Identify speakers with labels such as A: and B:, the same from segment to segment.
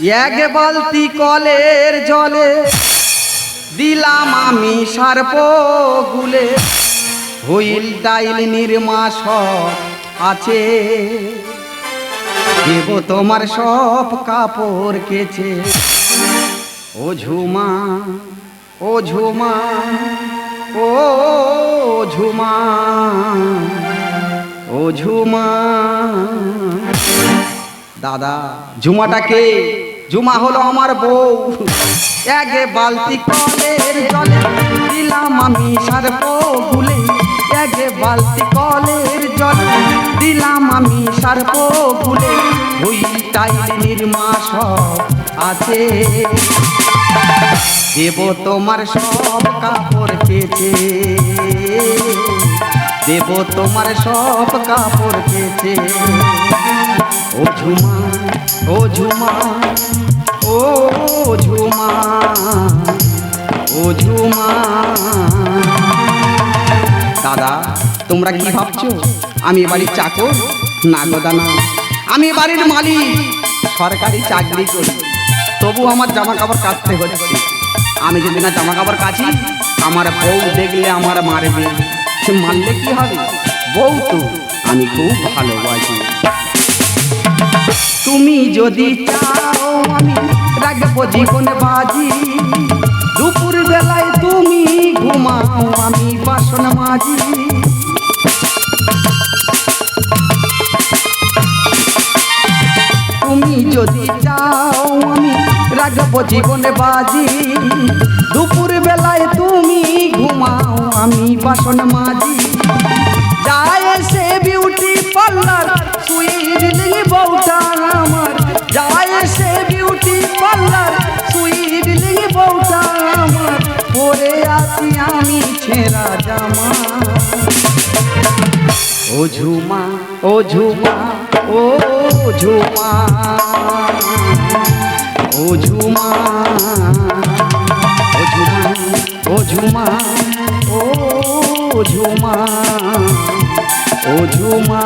A: এক বালতি কলের জলে দিলাম আমি সার্প গুলে। হুইল ডাইল নির্মাস আছে। দেব তোমার সব কাপড় কেচে। ও ঝুমা ও ঝুমা ও ঝুমা ও ঝুমা। দাদা, ঝুমাটাকে, ঝুমা হলো আমার বউ। এক বালতি কলের জলে দিলাম আমি সার্প গুলে এক বালতি কলের জলে দিলাম আমি সার্প গুলে ওই টাইল নির্মাস আছে। দেব তোমার সব কাপড় কেচে। দেব তোমার সব কাপড় কেচে। ও ঝুমা ও ঝুমা ও ঝুমা ও ঝুমা। দাদা, তোমরা কি ভাবছ? আমি বাড়ির চাকর? না গোদানা আমি বাড়ির মালিক। সরকারি চাকরি করি। তবু আমার জামা কাপড় কাচতে হচ্ছে। আমি যদি না জামা কাপড় কাচি, আমার বউ দেখলে আমার মারবে। সে মারলে কি হবে? বউ তো আমি খুব ভালোবাসি। তুমি যদি চাও আমি রাখব জীবন বাজি। দুপুর বেলায় তুমি ঘুমাও, আমি বাসন মাজি। তুমি যদি চাও আমি রাখব জীবনে বাজি। দুপুর বেলায় তুমি ঘুমাও, আমি বাসন মাজি। বউটা আমার। যায় সে বিউটি পার্লার সুইডলিং বউটা আমার। পরে জামা। ও ঝুমা ও ঝুমা ও ঝুমা। ও ঝুমা ও ঝুমা ও ঝুমা ও ঝুমা ও ঝুমা।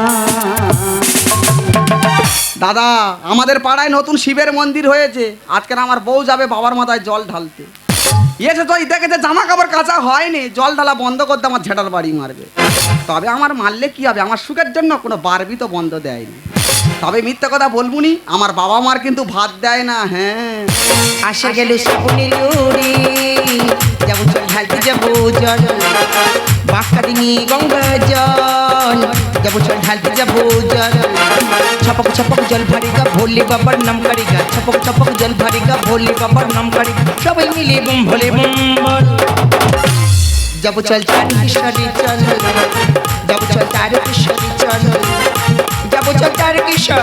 A: দাদা, আমাদের পাড়ায় নতুন শিবের মন্দির হয়েছে। আজকে আমার বউ যাবে বাবার মাথায় জল ঢালতে। এসে তো দেখেছে জামা কাপড় কাঁচা হয়নি, জল ঢালা বন্ধ করতে আমার ঝেটার বাড়ি মারবে। তবে আমার মারলে কি হবে? আমার সুখের জন্য কোনো বারবি তো বন্ধ দেয়নি। তবে মিথ্যা কথা বলবুনি, আমার বাবা মার কিন্তু ভাত দেয় না হ্যাঁ।
B: আসে গেল শ্রাবণের উড়ি যাব চল ঢালতে যাব জল। বাঁকা নিয়ে গঙ্গা জল, যাব চল ঢালতে যাব জল। ছপক ছপক জল ভারিগা ভোলে বাবার নাম কারিগা ছপক ছপক জল ভারিগা ভোলে বাবার নাম কারিগা সবাই মিলে বুম, ভোলে বুম, বল। যাব চল তারকেশ্বরী চল, যাব চল তারকেশ্বরী চল। যাব চল তারকেশ্বর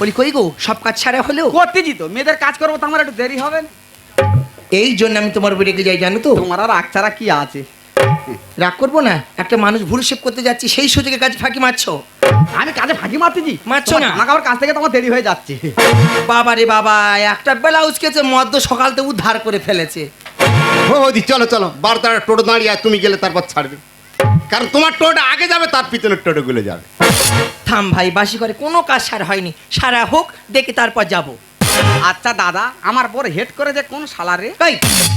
B: বলি কই গো সব কাজ ছাড়া হলেও?
A: করতেছি তো মেয়েদের কাজ করব তো আমার একটু দেরি হবে না।
B: এই জন্য আমি তোমার উপর রেগে যাই জানো তো?
A: তোমার আর আচ্ছারা কি আছে?
B: রাগ করব না? একটা মানুষ ভুল শেপ করতে যাচ্ছি সেই সুযোগে কাজ ফাঁকি মারছো।
A: আমি কাজে ফাঁকি মারতেছি
B: মারছো না।
A: জামা কাপড় কাছ থেকে তোমার দেরি হয়ে যাচ্ছে।
B: বাবা রে বাবা একটা ব্লাউজ কেছে মদ্য সকালতে উদ্ধার করে ফেলেছে।
C: ও বৌদি চলো চলো। বারোটার টোটো দাঁড়িয়ে তুমি গেলে তারপর ছাড়বে। কারণ তোমার টোটো আগে যাবে তার পিছনের টোটোগুলো যাবে।
B: থাম ভাই বাসি করে কোনো কাজ সারা হয়নি। সারা হোক দেখে তারপর যাব।
A: আচ্ছা দাদা আমার বড় হেড করে যে কোন সালারে
B: তাই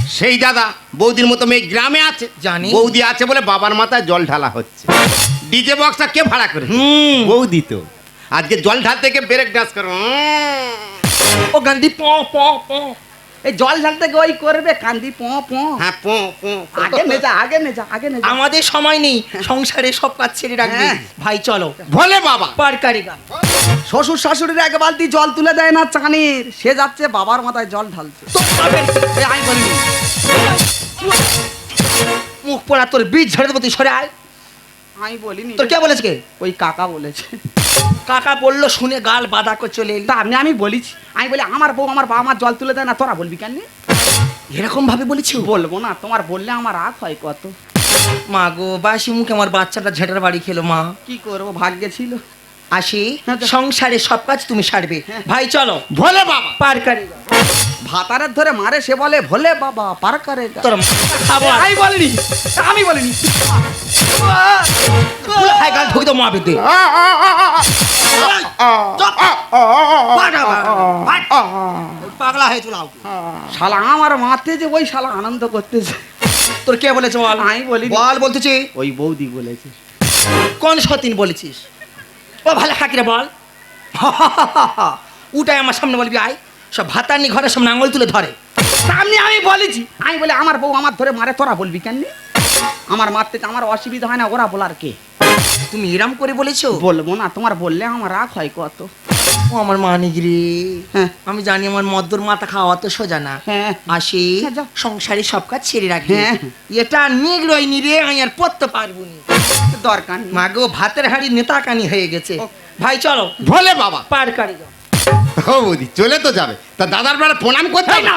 C: সেই দাদা বৌদির মতো মেয়ে গ্রামে আছে।
B: জানি।
C: বৌদি আছে বলে বাবার মাথায় জল ঢালা হচ্ছে। ডিজে বক্সটা কে ভাড়া করে
B: হুম।
C: বৌদি তো। আজকে জল ঢালতে গিয়ে ব্রেক ডান্স করো। উম।
B: ও গান্ধী প প প।
A: এই জল ঢালতে গিয়ে ওই করবে কান্দি প প।
C: হ্যাঁ পো পো।
A: আগে নে যা আগে নে যা আগে নে যা
B: আমাদের সময় নেই সংসারে সব কাজ ছেড়ে রাখবি।
A: হ্যাঁ।
B: ভাই চলো।
C: ভোলে বাবা।
B: পারকারি গান।
A: শ্বশুর শাশুড়ির এক বালতি জল তুলে দেয় না চানির। সে যাচ্ছে বাবার মাথায় জল ঢালছে
B: মুখ পড়া তোর বীজ ঝরে দেবো তুই সরে আয়।
A: আমি বলিনি
B: তোর কে বলেছে কে?
A: ওই কাকা বলেছে।
B: কাকা বলল শুনে গাল বাধা করে চলে এলি।
A: তা আপনি আমি বলিছি। আমি বলি আমার বউ আমার বাবা মার জল তুলে দেয় না তোরা বলবি কেন
B: এরকম ভাবে বলেছি
A: বলব না তোমার বললে আমার রাগ হয় কত।
B: মা গো বাসি মুখে আমার বাচ্চাটা ঝেটার বাড়ি খেলো মা।
A: কি করব ভাগ্যে ছিল।
B: আসি
A: হ্যাঁ
B: সংসারে সব কাজ তুমি সারবে। ভাই চলো।
C: ভোলে বাবা।
B: গান
A: ভাতারের ধরে মারে সে বলে ভোলে বাবা পার করে
B: তোর
A: আমি বলিনি। আমি বলিনি।
B: হাই গাল ঢুকে তো মা বেদে পাগলা হয়ে চলে আউট
A: শালা আমার মাতে যে ওই শালা আনন্দ করতেছে।
B: তোর কে বলেছে বল?
A: আমি বলিনি।
B: বল বলতেছি।
A: ওই বৌদি বলেছে।
B: কোন সতীন বলেছিস? ও ভালো হাকিরে বল। উটাই আমার সামনে বলবি, আয়। সব ভাতার নিয়ে ঘরের সামনে আঙুল তুলে ধরে।
A: সামনে আমি বলেছি আমি বলে আমার বউ আমার ধরে মারে, তোরা বলবি কেন আমার মারতে আমার অসুবিধা হয় না, ওরা বলার কে?
B: তুমি এরাম করে বলেছ?
A: বলব না, তোমার বললে আমার রাগ হয় কত?
B: ও আমার মানিক রে
A: হ্যাঁ।
B: আমি জানি আমার মদ্দর মাথা খাওয়া তো সোজা না।
A: হ্যাঁ।
B: আসি সংসারে সব কাজ ছেড়ে রাখি।
A: হ্যাঁ।
B: এটা নিগ্রই নি রে আমি আর পড়তে পারব নি।
A: দরকার নেই।
B: মাগো ভাতের হাড়ি নেতা কানি হয়ে গেছে। ভাই চলো।
C: ভোলে বাবা।
B: পার কারি যাও।
C: ও বৌদি চলে তো যাবে। তা দাদার বেলা প্রণাম করতে হবে?
A: না।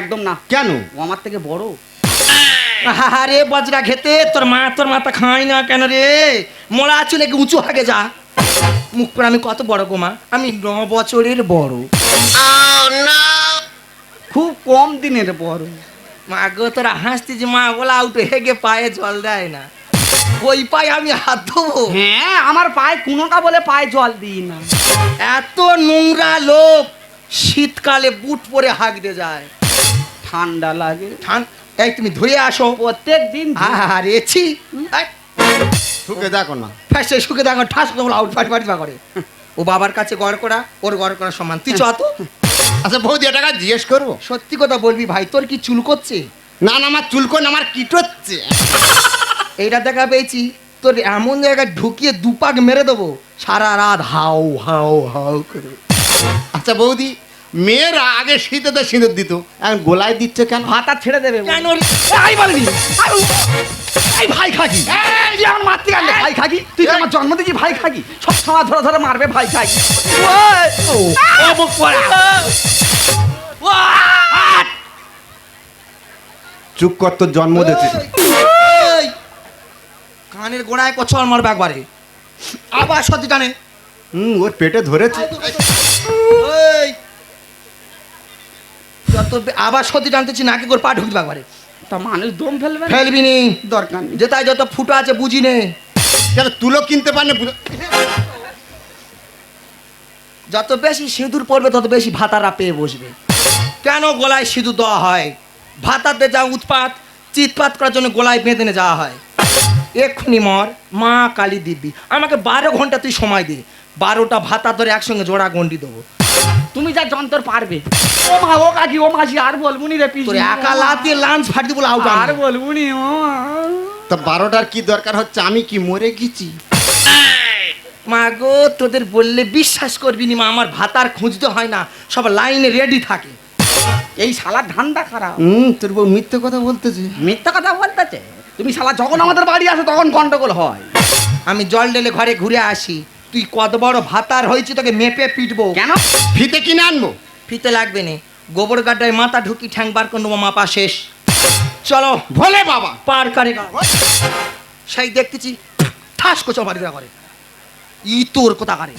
A: একদম না।
C: কেন?
A: ও আমার থেকে বড়।
B: আরে বজরা খেতে তোর মা তোর মাথা খায় না কেন রে? মোড়া চুলে কি উঁচু হাগে যা। মুখ করে আমি কত বড় গোমা আমি ন বছরের বড়।
A: খুব কম দিনের বড়।
B: মা গো তোরা হাসতে যে মা বলা উঠে হেগে পায়ে জল দেয় না। ওই পায়ে আমি হাত ধোবো।
A: হ্যাঁ আমার পায়ে কোনোটা বলে পায়ে জল দিই না।
B: এত নোংরা লোক শীতকালে বুট পরে হাগতে যায়।
A: ঠান্ডা লাগে।
B: ঠান্ডা এই তুমি ধুয়ে আসো।
A: প্রত্যেক দিন
B: আরে ছি।
C: ঢুকে দেখো না।
B: ফ্যাসে শুকে দেখো ঠাস করে আউট ফাট ফাট করে। ও বাবার কাছে গড় করা ওর গড় করা সমান। তুই চত
C: আচ্ছা বৌদি এটাকে জিজ্ঞেস করব?
B: সত্যি কথা বলবি ভাই তোর কি চুল করছে?
C: না না আমার চুল চুলকোন আমার কিটোচ্ছে
B: এইটা দেখা পেয়েছি। তোর এমন জায়গায় ঢুকিয়ে দুপাক মেরে দেবো। সারা রাত হাও হাও হাউ করে।
C: আচ্ছা বৌদি মেয়েরা আগে শীতেতে সিঁদুর দিত। এখন গোলায় দিচ্ছে কেন?
A: ভাতা ছেড়ে দেবে
B: কেন রে?
A: আই বলবি? এই ভাই খাকি। এই যে আমার মারতে গেলে ভাই খাকি? তুই তো আমার জন্ম দিয়েছি ভাই খাকি? সব সময় ধরে ধরে মারবে ভাই খাকি।
B: ও মুখ পড়া।
C: চুপ কর তোর জন্ম দিতে
B: এই, কানের গোড়ায় কচল মারবে একবারে। আবার সত্যি টানে।
C: হুম ওর পেটে ধরেছে।
B: এই, যত আবার সত্যি টানতেছি নাকি করে পা ঢুকবে একবারে
A: তা মানুষ দম ফেলবে
B: ফেলবি নি।
A: দরকার নেই।
B: যেটাই যত ফুটো আছে বুঝি নে।
C: কেন তুলো কিনতে পারলে
B: যত বেশি সিঁদুর পড়বে তত বেশি ভাতারা পেয়ে বসবে। কেন গলায় সিঁদুর দেওয়া হয়? ভাতাতে যা উৎপাত চিৎপাত করার জন্য গলায় বেঁধে নিয়ে যাওয়া হয়। এক্ষুনি মর মা কালী দিব্যি। আমাকে বারো ঘণ্টা তুই সময় দে। বারোটা ভাতা ধরে একসঙ্গে জোড়া গন্ডি দেবো।
A: তুমি যা যন্ত্র পারবে। ও মা ও কাকি ও মাসি আর বলব নি রে পিসি।
B: তোর একা লাতিয়ে লাঞ্চ ফাটি বলে আউট
A: আর বলব নি ও।
C: তা বারোটার কি দরকার হচ্ছে? আমি কি মরে গেছি?
B: মা গো তোদের বললে বিশ্বাস করবি নি মা আমার ভাতার খুঁজতে হয় না সব লাইনে রেডি থাকে।
A: এই শালা ধান্দা খারাপ।
C: হুম তোর বউ মিথ্যে কথা বলতেছে।
A: মিথ্যা কথা বলতেছে? তুমি শালা যখন আমাদের বাড়ি আসো তখন গন্ডগোল হয়।
B: আমি জল ঢেলে ঘরে ঘুরে আসি। তুই কত বড় ভাতার হয়েছি তোকে মেপে পিটবো।
A: কেন?
C: ফিতে কিনে আনব?
B: ফিতে লাগবে না। গোবর গাড্ডায় মাথা ঢুকি ঠ্যাং বার করে নেব মাপা শেষ। চলো।
C: ভোলে বাবা।
B: পার কারে সেই দেখতেছি ঠাস কোচো বাড়ি করে ই তোর কোথা করে।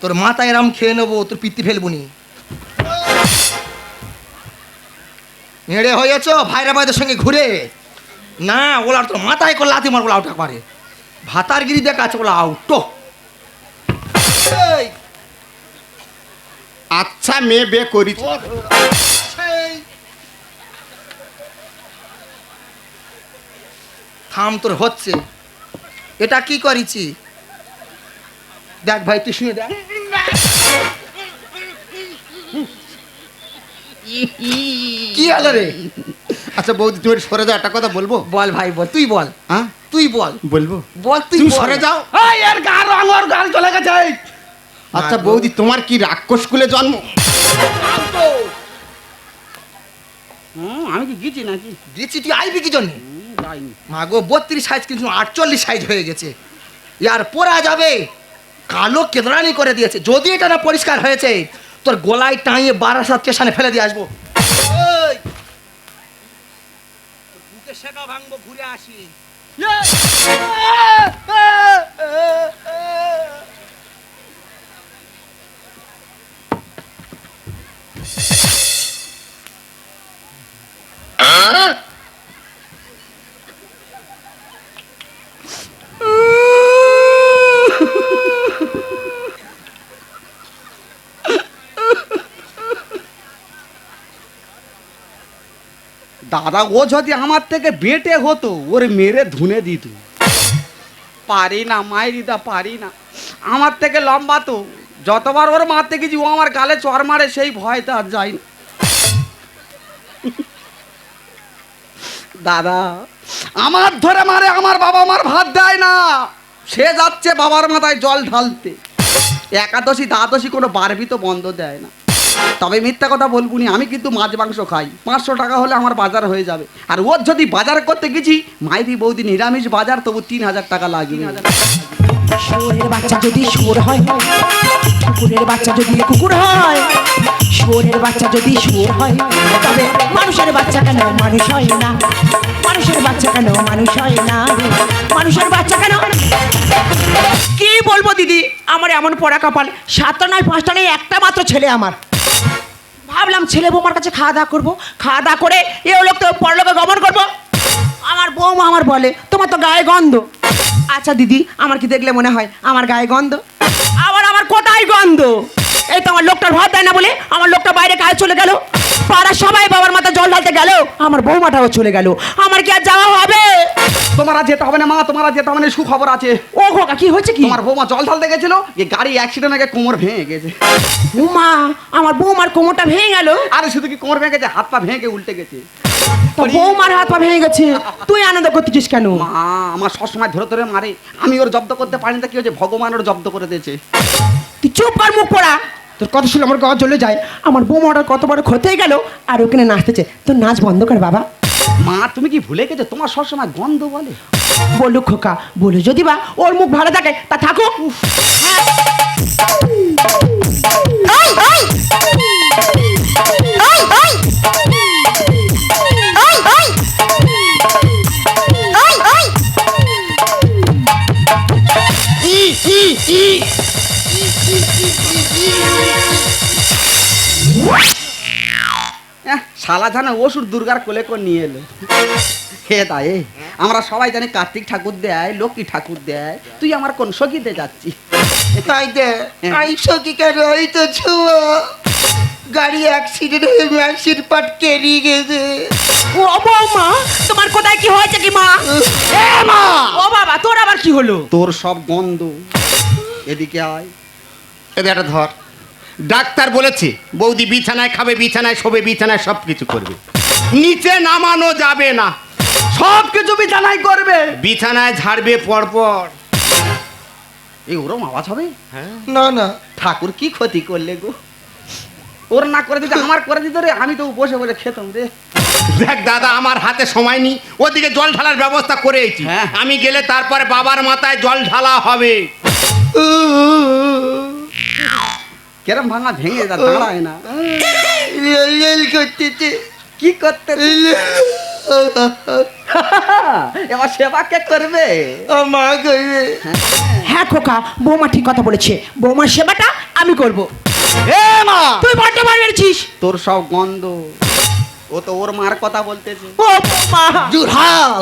B: তোর মাথায় এরম খেয়ে নেব তোর পিত্তি ফেলবুনি মেরে হয়েছ ভাইরা ভাইদের সঙ্গে ঘুরে। না ওলা তোর মাথায় করে লাথি মারবো আউট একবারে ভাতার গিরি দেখা আছে ওলা আউট
C: আচ্ছা মেয়ে বে করি
B: থাম তোর হচ্ছে। এটা কি করেছি? দেখ ভাই তুই শুনে দেখ। কি হলো রে?
C: আচ্ছা বৌদি তুমি সরে যাও একটা কথা বলব?
B: বল ভাই বল তুই বল।
C: হ্যাঁ?
B: তুই বল।
C: বলব?
B: বল তুই
C: সরে যাও।
A: এই এর গাল রং ওর গাল চলে গেছে
C: আচ্ছা বৌদি তোমার কি রাক্ষস কুলে জন্ম?
A: আমি কি গেছি নাকি?
B: দিচ্ছি তুই আইবি কি জন্য? মাগো বত্রিশ সাইজ কিন্তু আটচল্লিশ সাইজ হয়ে গেছে। ইয়ার পরা যাবে। কালো কেদরানি করে দিয়েছে। যদি এটা না পরিষ্কার হয়েছে তোর গলায় টাঙিয়ে বারাসাত স্টেশনে ফেলে দিয়ে আসব। শেখা ভাঙবো ঘুরে আসি।
A: দাদা ও যদি আমার থেকে বেটে হতো, ওর মেরে ধুনে দিত। পারি না মায়েরিদা পারি না। আমার থেকে লম্বা তো, যতবার ওর মারতে গেছি ও আমার গালে চর মারে, সেই ভয়তে আর যাই না। দাদা, আমার ধরে মারে, আমার বাবা আমার ভাত দেয় না। সে যাচ্ছে বাবার মাথায় জল ঢালতে। একাদশী, দ্বাদশী কোনো বারবি তো বন্ধ দেয় না। তবে মিথ্যা কথা বলব নি আমি কিন্তু মাছ মাংস খাই। পাঁচশো টাকা হলে আমার বাজার হয়ে যাবে। আর ওর যদি বাজার করতে গেছি, মাইরি বৌদি নিরামিষ বাজার, তবু তিন হাজার টাকা লাগবে।
D: বাচ্চা যদি হয়, কুকুরের বাচ্চা যদি কুকুর হয় বাচ্চা যদি হয়, তবে মানুষের বাচ্চা কেন মানুষ হয় না? মানুষের বাচ্চা কেন মানুষ হয় না? মানুষের বাচ্চা কেন কি বলব দিদি? আমার এমন পড়া কপাল। সাতটা নয়, পাঁচটা নয়, একটা মাত্র ছেলে আমার। ভাবলাম ছেলে বৌমার কাছে খাওয়া দাওয়া করব। খাওয়া দাওয়া করে এ লোক তো পরলোকে গমন করব। আমার বৌমা আমার বলে, তোমার তো গায়ে গন্ধ। আচ্ছা দিদি, আমার কি দেখলে মনে হয়? আমার গায়ে গন্ধ। আবার আমার কোথায় গন্ধ? এই তো আমার লোকটার ভাত দেয় না বলে আমার লোকটা বাইরে কাজ চলে গেল। পাড়া সবাই বাবার মাথা জল ঢালতে গেল। আমার বৌমাটাও চলে গেল। আমার কি আর যাওয়া হবে?
A: তোমার আর যেতে হবে না মা তোমার আর যেতে হবে না সুখবর আছে।
D: ও খোকা কি হয়েছে কি?
A: তোমার বৌমা জল ঢালতে গেছিল যে গাড়ি অ্যাক্সিডেন্ট আগে কোমর ভেঙে গেছে।
D: উমা আমার বৌমার কোমরটা ভেঙে গেল।
A: আরে শুধু কি কোমর ভেঙে গেছে হাত পা ভেঙে উল্টে গেছে।
D: বৌমার হাত পা ভেঙে গেছে। তুই আনন্দ করতেছিস কেন?
A: মা আমার সবসময় ধরে ধরে মারে। আমি ওর জব্দ করতে পারি না কি হয়েছে? ভগবান ওর জব্দ করে দিয়েছে।
D: তুই চুপ কর মুখ পড়া। তোর কথা শুনে আমার গা চলে যায়। আমার বৌমাটা কত বড় ক্ষতি হয়ে গেল আর ওখানে নাচতেছে। তোর নাচ বন্ধ কর বাবা।
A: মা তুমি কি ভুলে গেছো? তোমার সবসময় গন্ধ বলে।
D: বলু খোকা বলো যদি বা ওর মুখ ভালো থাকে তা থাকুক। হ্যাঁ। এই, এই!
A: শালা জানে ওষুধ দুর্গার কোলে করে নিয়ে এলো। হে তাই আমরা সবাই জানি কার্তিক ঠাকুর দেয় লক্ষ্মী ঠাকুর দেয়। তুই আমার কোন সখীতে যাচ্ছি
B: তাই দে আই সখী কেন এই তো ছুয়া। গাড়ি অ্যাক্সিডেন্ট হয়ে ম্যাসির পাট কেরিয়ে গেছে।
D: ও বৌমা তোমার কোথায় কি হয়েছে কি মা? এ মা! ও বাবা তোর আবার কি হলো?
A: তোর সব গন্ধ। এদিকে আয়।
C: এদের একটা ধর। ডাক্তার বলেছে বৌদি বিছানায় খাবে বিছানায় শোবে বিছানায় সব কিছু করবে। নিচে নামানো যাবে না।
A: সব কিছু বিছানায় করবে।
C: বিছানায় ঝাড়বে পরপর।
A: এই ওরম আওয়াজ হবে?
B: না না।
A: ঠাকুর কি ক্ষতি করলে গো? ওর না করে দিতে আমার করে দিত রে। আমি তো বসে বসে খেতাম রে।
C: দেখ দাদা আমার হাতে সময় নেই। ওদিকে জল ঢালার ব্যবস্থা করেছি।
A: হ্যাঁ।
C: আমি গেলে তারপরে বাবার মাথায় জল ঢালা হবে।
A: কেরম ভাঙা ভেঙে যা দাঁড়ায় না
B: করতেছে
A: কি করতে? এবার সেবা কে করবে?
B: ও মা করবে।
D: হ্যাঁ খোকা বৌমা ঠিক কথা বলেছে। বৌমার সেবাটা আমি করব।
A: এ মা!
D: তুই বড্ড বার মেরেছিস।
A: তোর সব গন্ধ। ও তো ওর মার কথা বলতেছে।
D: ও
B: জুড়াও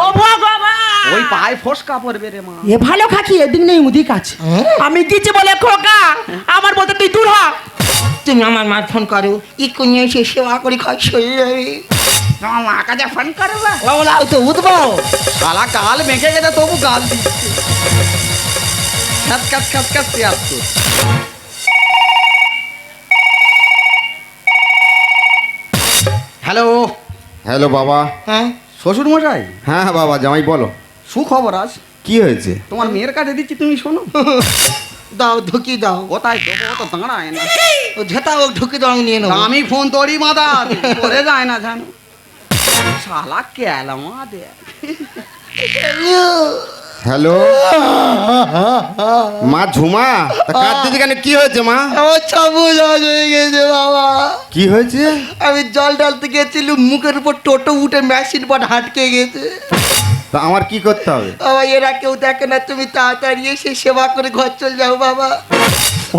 D: ও ভগবান!
A: ওই পায়ে ফসকা পড়বে রে মা।
D: এ ভালো খাকি এদিক নেই মুদিক আছে আমি দিচ্ছি বলে খোকা আমার বলতে তুই দূর হ।
B: তুমি আমার মা ফোন করো এক্ষুনি এসে সেবা করে খাই শরীর যাবে
A: তোমার মা কাছে ফোন করবে
B: বাবলাও তো উঠবো।
A: শালা গাল মেখে গেছে তবু গাল দিচ্ছে। হ্যালো।
C: হ্যালো বাবা।
B: হ্যাঁ?
A: শ্বশুর মশাই
C: হ্যাঁ হ্যাঁ বাবা জামাই বলো।
A: সুখবর আজ।
C: কি হয়েছে?
A: তোমার মেয়ের কাছে দিচ্ছি তুমি শোনো।
B: দাও ঢুকি দাও।
A: কোথায় দেবো ও তো দাঁড়ায় না
B: ও ঝেতা ও ঢুকি দাও নিয়ে নেব।
A: আমি ফোন তোরই মাদা করে যায় না জানো। শালা কেলামা দে
C: হ্যালো। মা ঝুমা তা কাঁদতে কেন কি হয়েছে মা?
B: আমার চাবু জল হয়ে গেছে বাবা।
C: কি হয়েছে?
B: আমি জল ঢালতে গেছিলাম মুখের উপর টোটো উঠে মেশিন পর হাটকে গেছে।
C: তা আমার কি করতে হবে?
B: বাবা এরা কেউ দেখে না তুমি তাড়াতাড়ি এসে সেবা করে ঘর চলে যাও বাবা।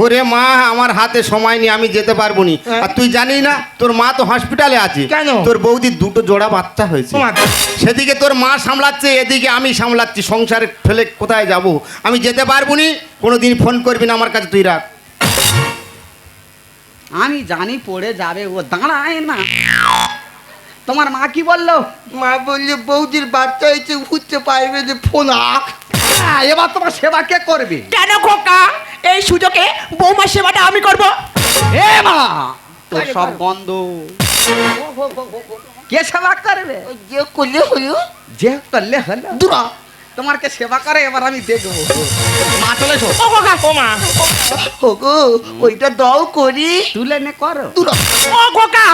C: ওরে মা আমার হাতে সময় নেই আমি যেতে পারব নি। আর তুই জানি না তোর মা তো হসপিটালে আছে।
B: কেন?
C: তোর বৌদির দুটো জোড়া বাচ্চা হয়েছে। সেদিকে তোর মা সামলাচ্ছে এদিকে আমি সামলাচ্ছি। সংসারে ফেলে কোথায় যাব? আমি যেতে পারব নি কোনোদিন ফোন করবি না আমার কাছে তুই রাখ।
A: আমি জানি পড়ে যাবে ও দাঁড়ায় না। তোমার মা কি বলল?
B: মা বললে বৌদির বাচ্চা হয়েছে উঠতে পারবে যে ফোন আখ
A: হ্যাঁ, এবার তোমার সেবা কে করবে?
D: কেন খোকা? এই সুযোগে বৌমার সেবাটা আমি করব।
A: এ মা! তোর সব বন্ধ। কে সেবা করবে?
B: যে করলে হলো।
A: যে করলে হলো।
B: দূরা।
A: তোমার কে সেবা করে এবার আমি দেখব। মা চলে এসো।
D: ও খোকা ও মা।
B: ওগো ওইটা দাও করি।
A: তুলে নে করো।
B: দূরা
D: ও খোকা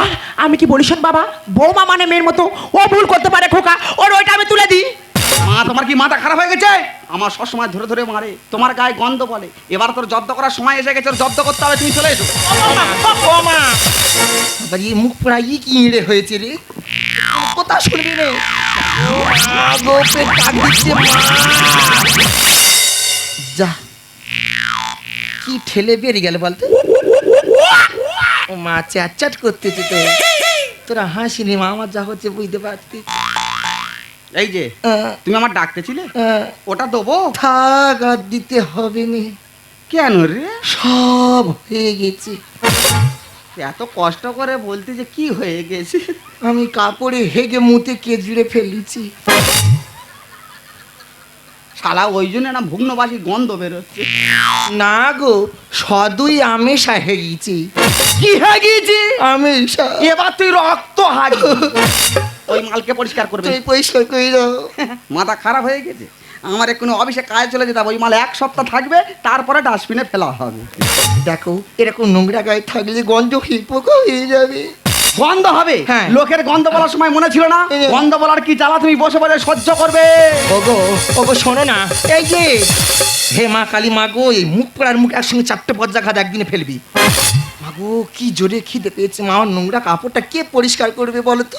D: আমি কি বলি শোন বাবা? বৌমা মানে মেয়ের মতো। ও ভুল করতে পারে খোকা। ওর ওইটা আমি তুলে দিই।
A: মা তোমার কি মাথা খারাপ হয়ে গেছে? আমার সবসময় ধরে ধরে মারে। তোমার গায়ে গন্ধ বলে। এবার তোর জব্দ করার সময় এসে গেছে জব্দ করতে হবে তুমি চলে এসো।
B: আবার এই মুখ প্রায় কি ইঁড়ে হয়েছে রে? কথা শুনবি রে? যা কি ঠেলে বেরিয়ে গেল বলতো? ও মা চ্যাট চ্যাট করতেছে তো। তোরা হাসিনি মা আমার যা হচ্ছে বুঝতে পারতি
A: এই যে তুমি আমার ডাকতেছিলে
B: আহ,
A: ওটা দেবো?
B: থাক আর দিতে হবে নি।
A: কেন রে?
B: সব হয়ে গেছে।
A: এত কষ্ট করে বলতে যে কি হয়ে গেছে?
B: আমি কাপড়ে হেগে মুতে কেজড়ে ফেলেছি।
A: শালা ওই জন্য না ভুগ্নবাসী গন্ধ বেরোচ্ছে।
B: না গো সদুই আমেশা হয়ে গেছি
A: কি গিয়েছি
B: আমেশা।
A: এবার তুই রক্ত হারি ওই মালকে পরিষ্কার করবে।
B: তুই কই দাও
A: মাথা খারাপ হয়ে গেছে? আমার এক্ষুনি অফিসে কাজে চলে যেতে হবে ওই মাল এক সপ্তাহ থাকবে তারপরে ডাস্টবিনে ফেলা হবে।
B: দেখো এরকম নোংরা গায়ে থাকলে গন্ধ হিপোকা হয়ে যাবে।
A: গন্ধ হবে?
B: হ্যাঁ।
A: লোকের গন্ধ বলার সময় মনে ছিল না? গন্ধ বলার কি জ্বালা তুমি বসে বসে সহ্য করবে?
B: ওগো ওগো শোনো না। এই যে। হে মা কালী মা গো এই মুখ পড়ার মুখ একসঙ্গে চারটে বজ্জা ঘাত একদিনে ফেলবি। মা গো কি জোরে খিদে পেয়েছে মা আমার নোংরা কাপড়টা কে পরিষ্কার করবে বলো তো?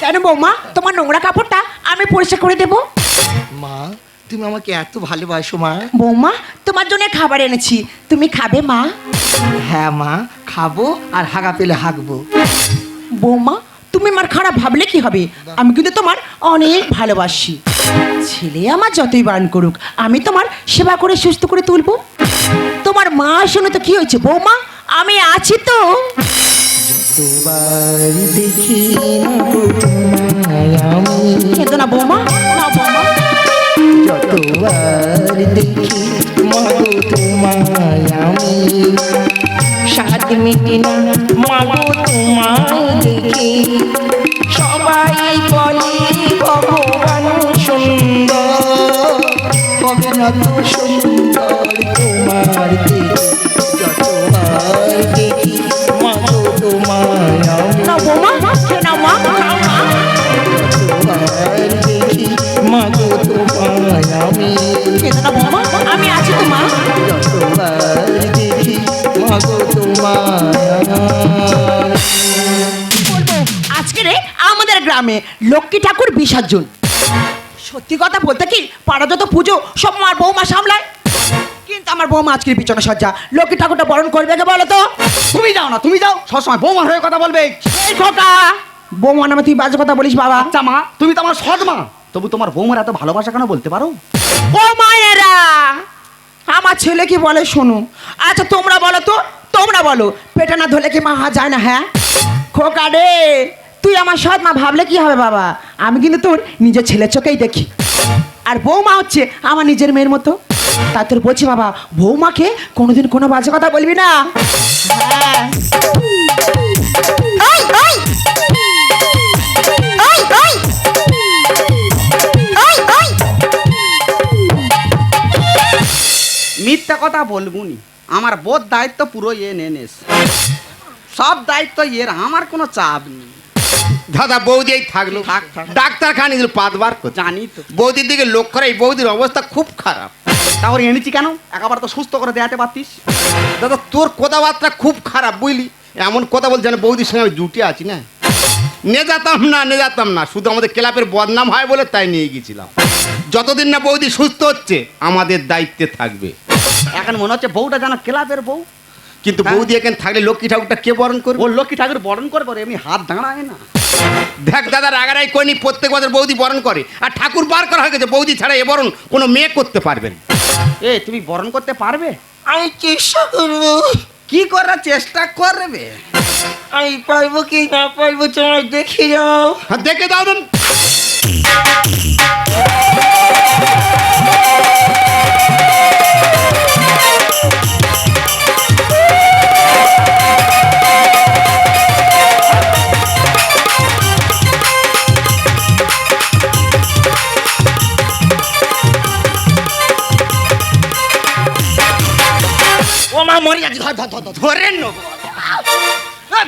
D: কেন বৌমা তোমার নোংরা কাপড়টা আমি পরিষ্কার করে দেবো?
B: মা তুমি আমাকে এত ভালোবাসো মা।
D: বৌমা তোমার জন্য খাবার এনেছি। তুমি খাবে মা?
B: হ্যাঁ মা খাব আর হাগা পেলে হাগবো।
D: বৌমা তুমি আমার খারাপ ভাবলে কি হবে? আমি কিন্তু তোমার অনেক ভালোবাসি। ছেলে আমার যতই বারণ করুক আমি তোমার সেবা করে সুস্থ করে তুলবো। তোমার মা শুনে তো কি হয়েছে বৌমা? আমি আছি তো।
B: দেখি না
D: বৌমা। বৌমা
B: দেখি মাগো তোমায় আমি সাত মিটি না মাগো তোমায় দেখি। সবাই বলে ভগবান সুন্দর। হবে না তো সুন্দর তোমার দেখি যতবার আমি আমি
D: আছি তো
B: যতবার দেখি মাগো তোমার
D: বলব? আজকে রে আমাদের গ্রামে লক্ষ্মী ঠাকুর বিসর্জন সত্যি কথা বলতে কি পাড়া যত পুজো সব আমার বৌমা সামলায়। কিন্তু আমার বৌমা আজকের বিছানা সজ্জা লক্ষ্মী ঠাকুরটা বরণ করবে কে বলো তো?
A: তুমি যাও না তুমি যাও। সবসময় বৌমার হয়ে কথা বলবে।
D: এই খোকা। বৌমা নামে তুই বাজে কথা বলিস বাবা।
A: আচ্ছা মা। তুমি তো আমার সৎ মা। তবু তোমার বৌমার এত ভালোবাসা কেন বলতে পারো?
D: ও মায়েরা আমার ছেলে কি বলে শোনো? আচ্ছা তোমরা বলো তো তোমরা বলো পেটে না ধরলে কি মা হাত যায় না হ্যাঁ? খোকা রে তুই আমার সৎ মা ভাবলে কি হবে বাবা? আমি কিন্তু তোর নিজের ছেলের চোখেই দেখি। আর বৌমা হচ্ছে আমার নিজের মেয়ের মতো। তা তোর বলছি বাবা বৌমাকে কোনোদিন কোনো বাজে কথা বলবি না?
A: মিথ্যা কথা বলবুনি। আমার বোধ দায়িত্ব পুরো এ নেনেস সব দায়িত্ব এর আমার কোনো চাপ নেই।
C: দাদা বৌদি এই থাকল।
A: থাক, থাক।
C: ডাক্তার খানি দিল পাতবার
A: জানি তো।
C: বৌদির দিকে লক্ষ্য এই বৌদির অবস্থা খুব খারাপ।
A: তাহলে এনেছি কেন? একেবারে তো সুস্থ করে দেখাতে পারতিস।
C: দাদা তোর কথাবার্তা খুব খারাপ বুঝলি? এমন কথা বলছে না বৌদির সঙ্গে আমি জুটে আছি না। নে যেতাম না নে যেতাম না শুধু আমাদের ক্লাবের বদনাম হয় বলে তাই নিয়ে গেছিলাম। যতদিন না বৌদি সুস্থ হচ্ছে আমাদের দায়িত্বে থাকবে।
A: এখন মনে হচ্ছে বউটা যেন ক্লাবের বউ।
C: কিন্তু
A: হ্যাঁ।
C: বৌদি এখানে থাকলে লক্ষ্মী ঠাকুরটা কে বরণ করবে?
A: ও লক্ষ্মী ঠাকুর বরণ করব রে আমি হাত দাঁড়ায় না।
C: দেখ দাদা রাগারাই কইনি প্রত্যেক বছর বৌদি বরণ করে। আর ঠাকুর বার করা হয়ে গেছে বৌদি ছাড়া এ বরণ কোনো মেয়ে করতে পারবে না।
A: এ তুমি বরণ করতে পারবে?
B: আমি চেষ্টা করব।
A: কি করার চেষ্টা করবে?
B: আমি পারব কি না পারব তোমরা দেখে যাও।
C: হ্যাঁ, দেখে দাও
B: মরে যাচ্ছে ধর ধর ধর
C: নেব।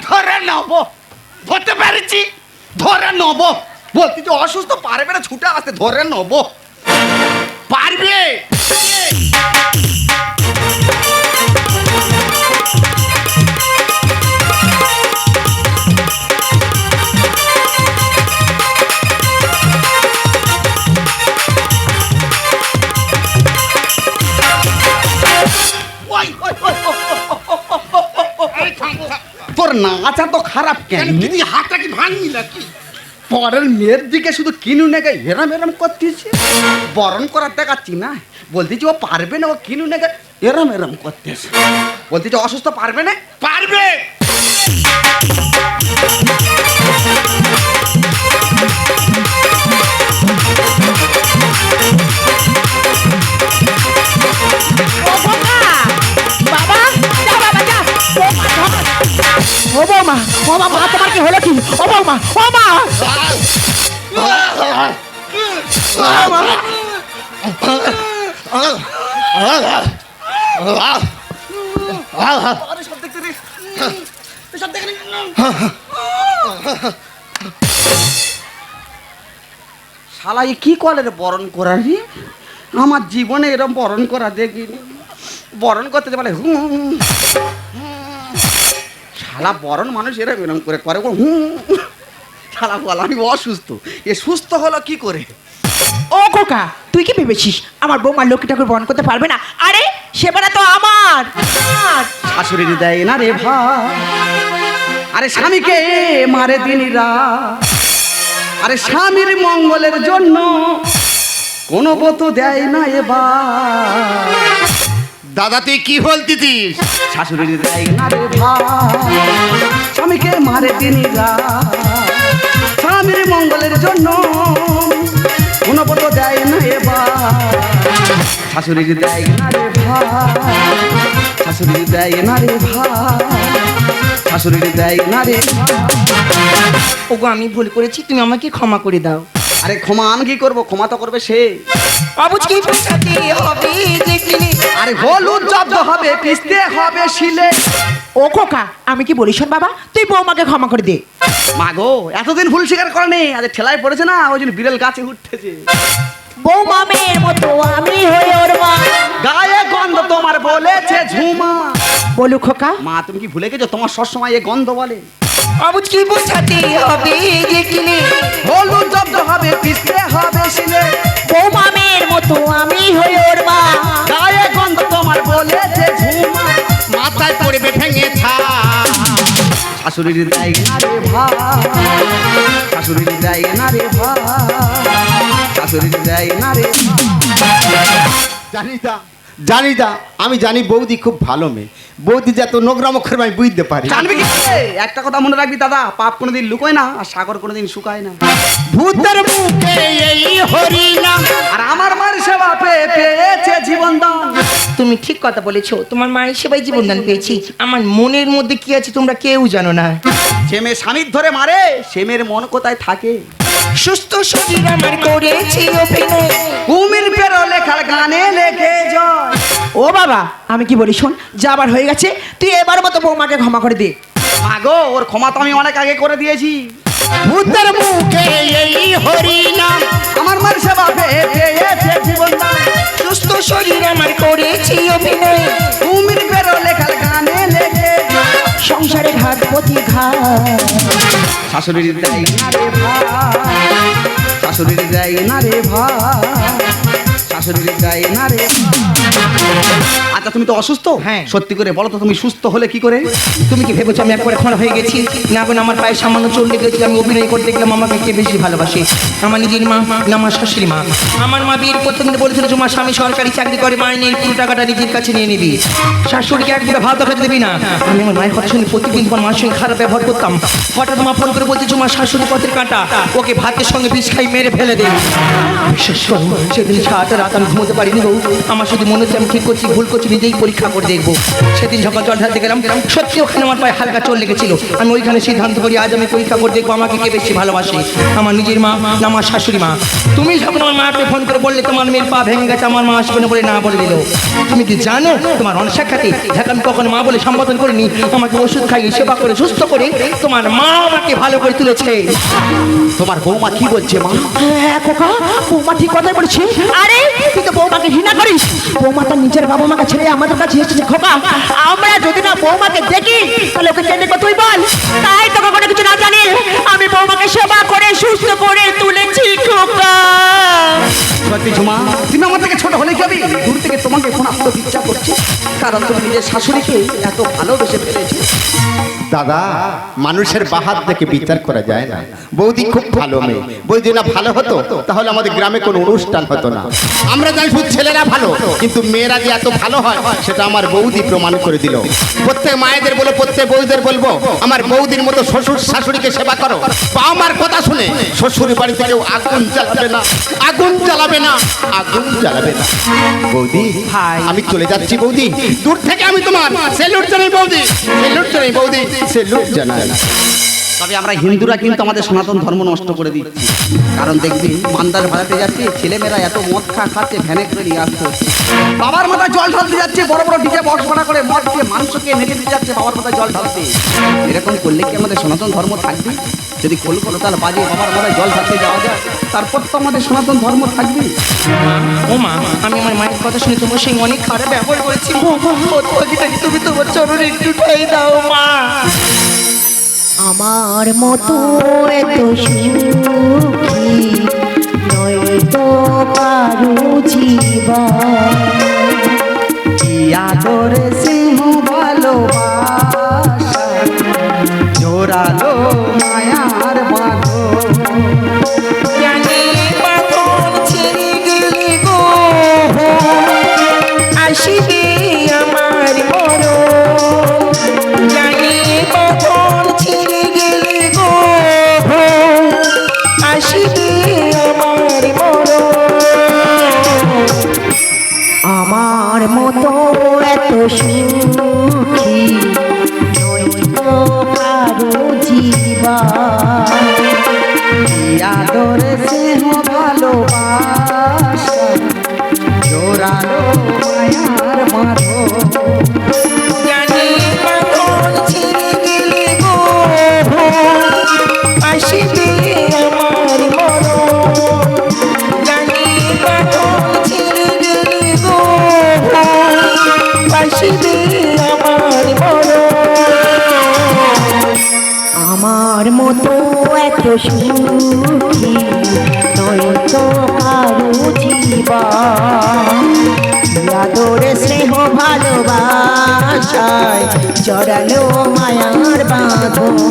C: ধরে নেব। ধরতে পেরেছি। ধরে নেব।
A: বলছি যে অসুস্থ পারবে না ছুটে আসতে, ধরে নেব।
C: পারবে?
A: নাচা তো খারাপ কেন?
C: তুই হাতটা কি ভাঙবি নাকি?
A: পরের মেয়ের দিকে শুধু কিনু নেগে এরম এরম করতেছে। বরণ করার দেখাচ্ছি না। বলতেছি ও পারবে না ও কিনু নেগে এরম এরম করতেছে। বলতেছি অসুস্থ পারবে না?
C: পারবে!
D: ও বৌমা ও মা মা তোমার কি হলো কি? ও বৌমা ও মা!
A: শালা এ কি কলের বরণ করা রে আমার জীবনে এরম বরণ করা দেখিনি। বরণ করতে বলে হুম, হুম। শালা বরণ মানুষ এরম এরম করে করে হুম শালা বল আমি অসুস্থ। এ সুস্থ হলো কি করে?
D: ও খোকা তুই কি ভেবেছিস? আমার বৌমা লক্ষ্মী ঠাকুর বহন করতে পারবে না? আরে সেবাটা তো আমার আমার।
A: শাশুড়ির দেয় না রে ভাই। আরে স্বামীকে মারে দিনীরা আরে স্বামীর মঙ্গলের জন্য কোনো বতো দেয় না এবার।
C: দাদা তুই কি বলতিস
A: শাশুড়ির দেয় না রে ভাই স্বামীকে মারে দিনীরা স্বামীর মঙ্গলের জন্য কোনো বতো দেয় না এবার শাশুড়ির দেয় না রে ভাই শাশুড়ির দেয় না রে ভাই শাশুড়ির দেয় না রে ভাই।
B: ওগো আমি ভুল করেছি তুমি আমাকে ক্ষমা করে দাও।
A: আরে ক্ষমা আমি কি করব? ক্ষমা তো করবে সে।
B: হবে
A: আরে হলুদ জব্দ হবে পিসতে হবে শিলে।
D: ও খোকা আমি কি বলি শোন বাবা তুই বৌমাকে ক্ষমা করে দে।
A: মা গো এতদিন ভুল স্বীকার করেনি আজ ঠেলায় পড়েছে না ওই জন্য বিড়াল গাছে উঠতেছে
D: বৌমা মেয়ের মতো আমি হয়ে ওর মা
A: গায়ে গন্ধ তোমার বলেছে ঝুমা।
D: বলু খোকা।
A: মা তুমি কি ভুলে গেছো? তোমার সবসময় এ গন্ধ বলে।
B: অবুজকে পোষাতে হবে দেখিনি
A: হলুদ জব্দ হবে পিসতে হবে শিলে।
D: বৌমা মেয়ের মতো আমি হয়ে ওর মা
A: গায়ে গন্ধ তোমার বলেছে ঝুমা।
C: মাথায় পড়বে ভেঙে ছা।
A: শাশুড়ির দেয় না রে ভাই। শাশুড়ির দেয় না রে ভাই। শাশুড়ির দেয় না।
C: আমি জানি বৌদি খুব ভালো মেয়ে। বৌদি যত নোংরা মুখের আমি বুঝতে পারি।
A: জানবি কি একটা কথা মনে রাখবি দাদা পাপ কোনোদিন লুকোয় না আর সাগর কোনোদিন শুকায় না।
C: ভূতের মুখে এই হরিনাম
A: আর আমার মার সেবা পেয়ে পেয়েছে জীবন দান।
B: তুমি ঠিক কথা বলেছ তোমার মায়ের সেবাই জীবনদান পেয়েছি। আমার মনের মধ্যে কি আছে তোমরা কেউ জানো না।
A: যে মেয়ে স্বামীর ধরে মারে সে মেয়ের মন কোথায় থাকে?
B: সুস্থ শরীর আমার করেছি অভিনয়।
A: কুমির পেরো লেখার গানে লেখে জয়।
D: ও বাবা আমি কি বলি শোন যা আবার হয়ে গেছে তুই এবার মতো বৌমাকে ক্ষমা করে দে।
A: মাগো ওর ক্ষমা তো আমি অনেক আগে করে দিয়েছি।
C: ভূতের মুখে এই হরিনাম।
A: আমার মার সেবা পেয়েছে জীবন
B: সুস্থ শরীর আমার করেছি অভিনয়।
A: কুমির পেরো লেখার গানে লেখে।
D: সংসারে ঘাট প্রতি ঘাট।
A: শাশুড়ির দেয় না রে ভাই। শাশুড়ির দেয় না রে ভাই। শাশুড়ি না রে। আচ্ছা তুমি তো অসুস্থ?
B: হ্যাঁ।
A: সত্যি করে বলো তো তুমি সুস্থ হলে কি করে?
B: তুমি কি ভেবেছো আমি একবার এখন হয়ে গেছি? না আমার পায়ে সামান্য চোট আমি অভিনয় করতে গেলাম আমাকে কে বেশি ভালোবাসে? আমার নিজের মা না আমার শাশুড়ি মা। আমার মা বিয়ের প্রথম দিন বলেছিল মা স্বামী সরকারি চাকরি করে পুরো টাকাটা নিজের কাছে নিয়ে নিবি। শাশুড়িকে এক দুটো ভাত দেখাতে দিবি না। আমি আমার মায়ের কথা শুনে প্রতিদিন তোমার মার সঙ্গে খারাপ ব্যবহার করতাম। হঠাৎ মা ফোন করে বলছে তোমার শাশুড়ি পথের কাঁটা ওকে ভাতের সঙ্গে বিষ খাই মেরে ফেলে দে। বিশেষ করে সেদিন সারাটা রাত আমি ঘুমোতে পারিনি গো আমার শুধু মনে হচ্ছে আমি ঠিক করছি ভুল করছি নিজেই পরীক্ষা করে দেখব। সেদিন সকাল জল ঢালতে গেলাম সত্যি ওখানে আমার পায়ে হালকা চোট লেগেছিল। আমি ওইখানে সিদ্ধান্ত করি আজ আমি পরীক্ষা করে দেখব আমাকে কে বেশি ভালোবাসে। আমার নিজের মা না আমার শাশুড়ি মা। তুমি যখন আমার মাকে ফোন করে বললে তোমার মেয়ের পা ভেঙে গেছে আমার মা আসবে না বলে না বলে দিল। তুমি কি জানো তোমার অনসাক্ষাতে যাকে আমি কখনো মা বলে সম্বোধন করিনি আমাকে ওষুধ খাইয়ে সেবা করে সুস্থ করে তোমার মা আমাকে ভালো করে তুলেছে।
A: তোমার বৌমা কি বলছে মা?
D: হ্যাঁ খোকা বৌমা ঠিক কথাই বলছি। আরে তুই তো বৌমাকে ঘৃণা করিস। বৌমা তার নিজের বাবা মাকে ছেড়ে আমাদের কাছে এসেছে, খোকা। আমরা যদি না বৌমাকে দেখি, তাহলে ওকে তুই বল? তাই তোকে কোনো কিছু না জানি। আমি বৌমাকে সেবা করে, সুস্থ করে তুলেছি, খোকা।
A: সত্যি ঝুমা, তুমি আমার থেকে ছোট হলে কি দূর থেকে তোমাকে আসতে ইচ্ছা করছে। কারণ তুমি নিজের শাশুড়িকে এত ভালোবেসে ফেলেছো।
C: দাদা, মানুষের বাহাত দেখে বিচার করা যায় না। বৌদি খুব ভালো মেয়ে। বৌদি না ভালো হতো, তাহলে আমাদের গ্রামে কোনো অনুষ্ঠান হতো না। আমরা জানি শুধু ছেলেরা ভালো, কিন্তু মেয়েরা যে এত ভালো হয়, সেটা আমার বৌদি প্রমাণ করে দিল। প্রত্যেক মায়েদের বলে, প্রত্যেক বৌদের বলব, আমার বৌদির মতো শ্বশুর শাশুড়িকে সেবা করো। বা আমার কথা শুনে শ্বশুর বাড়িতে কেউ আগুন জ্বালাবে না, আগুন জ্বালাবে না, আগুন জ্বালাবে না। বৌদি। আমি চলে যাচ্ছি বৌদি। দূর থেকে আমি তোমার সেলুট জানাই বৌদি, সেলুট জানাই বৌদি। সেলুট জানাই
A: তবে আমরা হিন্দুরা কিন্তু আমাদের সনাতন ধর্ম নষ্ট করে দিচ্ছি। কারণ দেখবি মান্দার ভাড়াতে যাচ্ছে, ছেলেমেয়েরা এত মদ খা খাচ্ছে, ভ্যানে করে নিয়ে আসতে বাবার মাথায় জল ঢালতে যাচ্ছে, বড় বড় ডিজে বক্স ভাড়া করে মদ খেয়ে মানুষকে মেরে দিয়ে যাচ্ছে, বাবার মাথায় জল ঢালতে। এরকম করলে কি আমাদের সনাতন ধর্ম থাকবে? যদি কলকাতা তার বাজে বাবার মাথায় জল ঢালতে যাওয়া যায়, তারপর তো আমাদের সনাতন ধর্ম থাকবে।
B: ও মা, আমি আমার মায়ের কথা শুনে তোমার সঙ্গে অনেক খারাপ ব্যবহার করেছি। তুমি তোমার চরণে একটু ঠাই দাও মা।
D: আমার মতো এত সুখী নয় তো
A: জীবা আদরে সিংহ ভালোবাসা? জোরালো মায়ার
D: এত Oh.